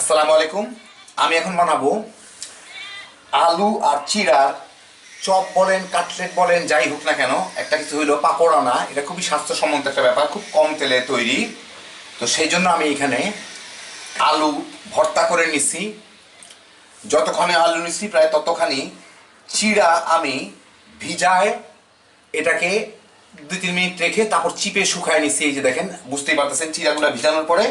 আসসালামু আলাইকুম। আমি এখন বানাবো আলু আর চিড়ার চপ বলেন, কাটলেট বলেন, যাই হোক না কেন, একটা কিছু হইল পাকোড়া না এটা খুবই স্বাস্থ্যসম্মত একটা ব্যাপার, খুব কম তেলে তৈরি। তো সেই জন্য আমি এখানে আলু ভর্তা করে নিছি। যতক্ষণে আলু নিছি, প্রায় ততখানি চিড়া আমি ভিজায় এটাকে দুই তিন মিনিট রেখে তারপর চিপে শুকায় নিচ্ছি এই যে দেখেন, বুঝতেই পারতেছেন চিড়াগুলো ভিজানোর পরে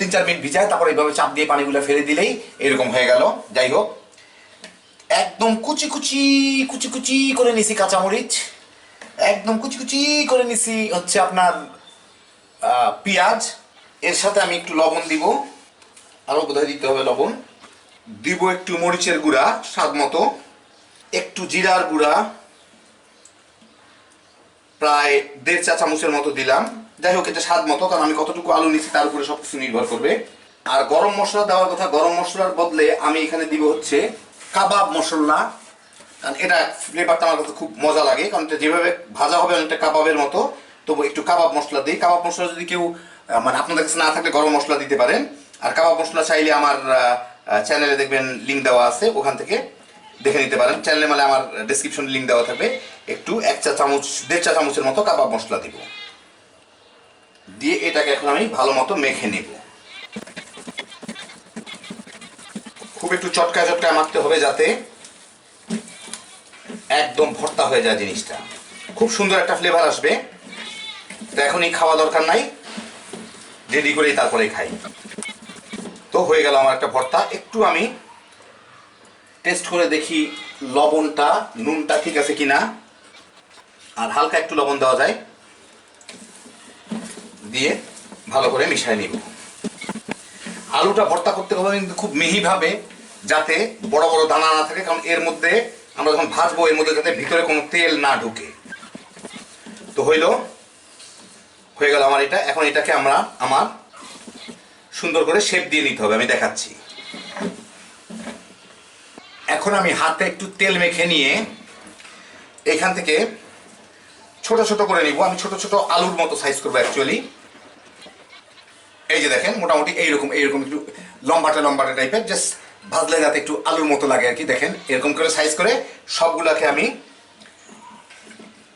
তিন চার মিনিট ভিজায় তারপর এইভাবে চাপ দিয়ে পানিগুলো ফেলে দিলেই এরকম হয়ে গেল। যাই হোক, একদম কুচি কুচি কুচি কুচি করে নিছি কাঁচামরিচ। একদম কুচি কুচি করে নিছি হচ্ছে আপনার পেঁয়াজ। এর সাথে আমি একটু লবণ দিব। আরও বোধহয় দিতে হবে লবণ। দিব একটু মরিচের গুঁড়া, স্বাদ মতো। একটু জিরার গুঁড়া। প্রায় দেড় চা চামচের মতো দিলাম। যাই হোক, এটা স্বাদ মতো, কারণ আমি কতটুকু আলু নিচ্ছি তার উপরে সব কিছু নির্ভর করবে। আর গরম মশলা দেওয়ার কথা, গরম মশলার বদলে আমি এখানে দিব হচ্ছে কাবাব মশলা। কারণ এটা ফ্লেভারটা আমার কাছে খুব মজা লাগে, কারণ এটা যেভাবে ভাজা হবে অনেকটা কাবাবের মতো। তবু একটু কাবাব মশলা দিই। কাবাব মশলা যদি কেউ মানে আপনাদের কাছে না থাকলে গরম মশলা দিতে পারেন। আর কাবাব মশলা চাইলে আমার চ্যানেলে দেখবেন লিঙ্ক দেওয়া আছে, ওখান থেকে দেখে নিতে পারেন। চ্যানেলে মানে আমার ডেসক্রিপশন লিঙ্ক দেওয়া থাকবে। একটু এক চা চামচ, দেড় চা চামচের মতো কাবাব মশলা দিব। দিয়ে এটাকে এখন আমি ভালো মতো মেখে নেব। খুব একটু চটকা চটকা মাখতে হবে যাতে একদম ভর্তা হয়ে যায় জিনিসটা। খুব সুন্দর একটা ফ্লেভার আসবে। তো এখনই খাওয়া দরকার নাই। রেডি করেই তারপরে খাই। তো হয়ে গেল আমার একটা ভর্তা। একটু আমি টেস্ট করে দেখি লবণটা, নুনটা ঠিক আছে কিনা। আর হালকা একটু লবণ দেওয়া যায়। দিয়ে ভালো করে মিশাই নিব। আলুটা ভর্তা করতে হবে কিন্তু খুব মিহিভাবে যাতে বড় বড় দানা না থাকে, কারণ এর মধ্যে আমরা যখন ভাজবো, এর মধ্যে যাতে ভিতরে কোনো তেল না ঢুকে। তো হইল, হয়ে গেল আমার এটা। এখন এটাকে আমরা আমার সুন্দর করে শেপ দিয়ে নিতে হবে, আমি দেখাচ্ছি। এখন আমি হাতে একটু তেল মেখে নিয়ে এখান থেকে ছোট ছোট করে নিব। আমি ছোট ছোট আলুর মতো সাইজ করব অ্যাকচুয়ালি এই যে দেখেন, মোটামুটি এইরকম এইরকম একটু লম্বাটে লম্বাটে টাইপের জাস্ট ভাজলে যাতে একটু আলুর মতো লাগে আর কি, দেখেন, এরকম করে সাইজ করে সবগুলাকে আমি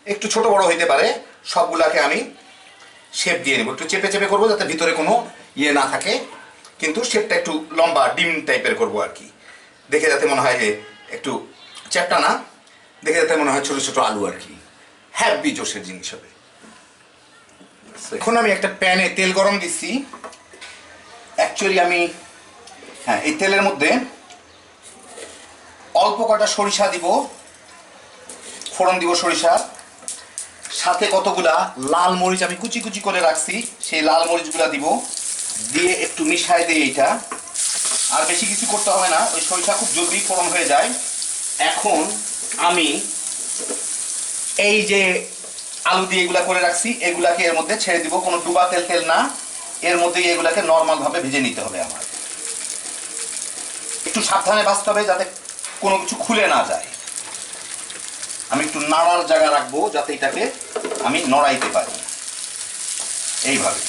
একটু ছোট বড় হইতে পারে, সবগুলাকে আমি শেপ দিয়ে নেব। একটু চেপে চেপে করব যাতে ভিতরে কোনো ইয়ে না থাকে, কিন্তু শেপটা একটু লম্বা, ডিম টাইপের করব আর কি। দেখে যাতে মনে হয় যে একটু চ্যাপটা না, দেখে যাতে মনে হয় ছোট ছোট আলু আর কি। হ্যাপি জোশের জিনিস হবে। এখন আমি একটা প্যানে তেল গরম দিচ্ছি। অ্যাকচুয়ালি আমি হ্যাঁ এই তেলের মধ্যে অল্প কটা সরিষা দিব, ফোড়ন দিব সরিষা। সাথে কতগুলা লাল মরিচ আমি কুচি কুচি করে রাখছি, সেই লাল মরিচগুলা দিব। দিয়ে একটু মিশায় দিই এইটা। আর বেশি কিছু করতে হবে না, ওই সরিষা খুব জলদি ফোড়ন হয়ে যায়। এখন আমি এই যে আলু দিয়ে এগুলা করে রাখছি, এগুলাকে এর মধ্যে ছেড়ে দিব। কোনো ডুবা তেল তেল না। এর মধ্যে এগুলাকে নর্মাল ভাবে ভেজে নিতে হবে আমার। একটু সাবধানে বাঁচতে হবে যাতে কোনো কিছু খুলে না যায়। আমি একটু নাড়ার জায়গা রাখব যাতে এটাকে আমি নড়াইতে পারি। এইভাবে।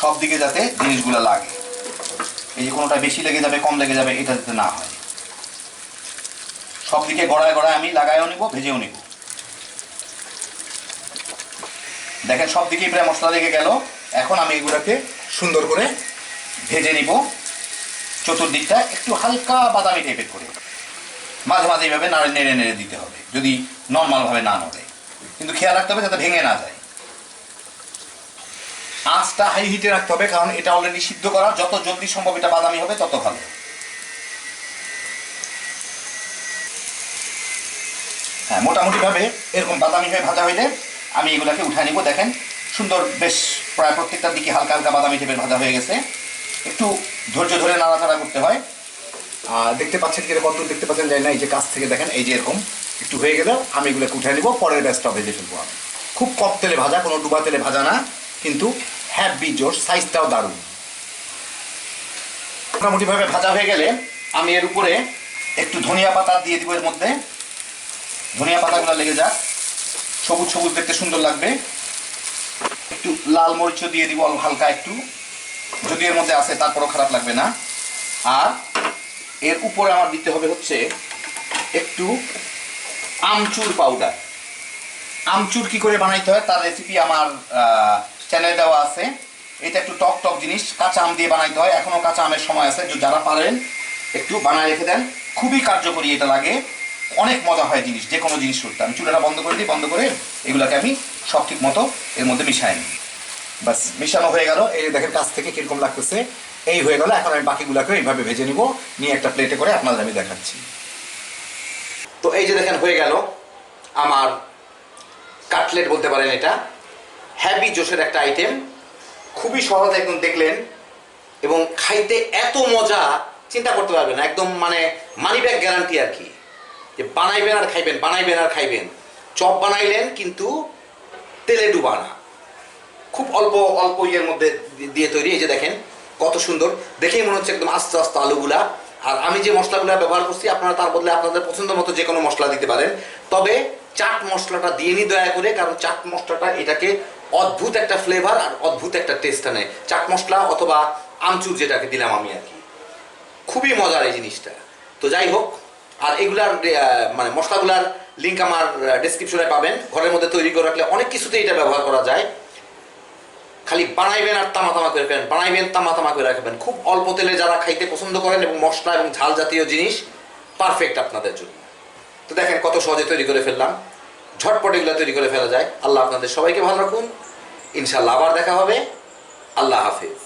সব দিকে যাতে জিনিসগুলো লাগে। এই যে কোনোটা বেশি লেগে যাবে, কম লেগে যাবে, এটা যাতে না হয়। সব দিকে গড়ায় গড়ায় আমি লাগাইও নিব, ভেজেও নিব। দেখেন, সব দিকেই প্রায় মশলা লেগে গেল। এখন আমি এগুলোকে সুন্দর করে ভেজে নিব। চতুর্দিকটা একটু হালকা বাদামি টাইপের করে। মাঝে মাঝে এইভাবে নাড়ে নেড়ে নেড়ে দিতে হবে, যদি নর্মালভাবে না নড়ে। কিন্তু খেয়াল রাখতে হবে যাতে ভেঙে না যায়। আঁচটা হাই হিটে রাখতে হবে, কারণ এটা অলরেডি সিদ্ধ করা। যত জলদি সম্ভব এটা বাদামি হবে, তত ভালো। হ্যাঁ মোটামুটিভাবে এরকম বাদামি হয়ে ভাজা হইলে আমি এগুলাকে উঠায় নিব, দেখেন। সুন্দর, বেশ, প্রায় প্রত্যেকটার দিকে হালকা হালকা বাদামি টাইপের ভাজা হয়ে গেছে। একটু ধৈর্য ধরে নাড়াচাড়া করতে হয়। আর দেখতে পাচ্ছেন কিনা কত, দেখতে পাচ্ছেন যাই না, এই যে কাছ থেকে দেখেন, এই যে এরকম। একটু হয়ে গেলে আমি এগুলোকে উঠে নিব, পরের ব্যাচটা ভেজে ফেলব আমি। খুব কম তেলে ভাজা, কোনো ডুবা তেলে ভাজা না, কিন্তু হ্যাপি জোর সাইজটাও দারুণ। মোটামুটিভাবে ভাজা হয়ে গেলে আমি এর উপরে একটু ধনিয়া পাতা দিয়ে দিব এর মধ্যে। ধনিয়া পাতাগুলো লেগে যাক। সবুজ সবুজ দেখতে সুন্দর লাগবে। একটু লাল মরিচও দিয়ে দিব হালকা একটু। যদি এর মধ্যে আছে, তারপরও খারাপ লাগবে না। আর এর উপরে আমার দিতে হবে হচ্ছে একটু আমচুর পাউডার। আমচুর কি করে বানাইতে হয়, তার রেসিপি আমার চ্যানেলে দেওয়া আছে। এটা একটু টক টক জিনিস, কাঁচা আম দিয়ে বানাইতে হয়। এখনও কাঁচা আমের সময় আছে যারা পারেন, একটু বানায় রেখে দেন। খুবই কার্যকরী এটা লাগে। অনেক মজা হয় জিনিস, যে কোনো জিনিস করতে। আমি চুলাটা বন্ধ করে দিই, বন্ধ করে এগুলোকে আমি সব ঠিক মতো এর মধ্যে মিশাই নিই। বাস মিশানো হয়ে গেল। এই দেখেন কাছ থেকে কীরকম লাগতেছে। এই হয়ে গেল, এখন আমি বাকিগুলোকে এইভাবে ভেজে নিব। নিয়ে একটা প্লেটে করে আপনাদের আমি দেখাচ্ছি। তো এই যে দেখেন হয়ে গেল আমার কাটলেট বলতে পারেন এটা। হ্যাভি জোশের একটা আইটেম খুবই সহজ একদম দেখলেন। এবং খাইতে এত মজা, চিন্তা করতে পারবেন একদম মানে মানি ব্যাগ গ্যারান্টি আর কি। যে বানাইবেন আর খাইবেন, বানাইবেন আর খাইবেন। চপ বানাইলেন কিন্তু তেলে ডুবা না। খুব অল্প অল্প ইয়ের মধ্যে দিয়ে তৈরি। এই যে দেখেন, কত সুন্দর। দেখেই মনে হচ্ছে একদম আস্তে আস্তে আলুগুলা। আর আমি যে মশলাগুলো ব্যবহার করছি, আপনারা তার বদলে আপনাদের পছন্দ মতো যে কোনো মশলা দিতে পারেন। তবে চাট মশলাটা দিয়ে নি দয়া করে, কারণ চাট মশলাটা এটাকে অদ্ভুত একটা ফ্লেভার আর অদ্ভুত একটা টেস্ট আনে। চাট মশলা অথবা আমচুর যেটাকে দিলাম আমি আর কি। খুবই মজার এই জিনিসটা। তো যাই হোক আর এগুলার মানে মশলাগুলার লিঙ্ক আমার ডেসক্রিপশনে পাবেন। ঘরের মধ্যে তৈরি করে রাখলে অনেক কিছুতে এটা ব্যবহার করা যায়। খালি বানাইবেন আর তামা তামা করে ফেলেন বানাইবেন তামা তামা করে রাখবেন। খুব অল্প তেলে যারা খাইতে পছন্দ করেন এবং মশলা এবং ঝাল জাতীয় জিনিস পারফেক্ট আপনাদের জন্য। তো দেখেন কত সহজে তৈরি করে ফেললাম। ঝটপট এগুলো তৈরি করে ফেলা যায়। আল্লাহ আপনাদের সবাইকে ভালো রাখুন। ইনশাল্লাহ আবার দেখা হবে। আল্লাহ হাফিজ।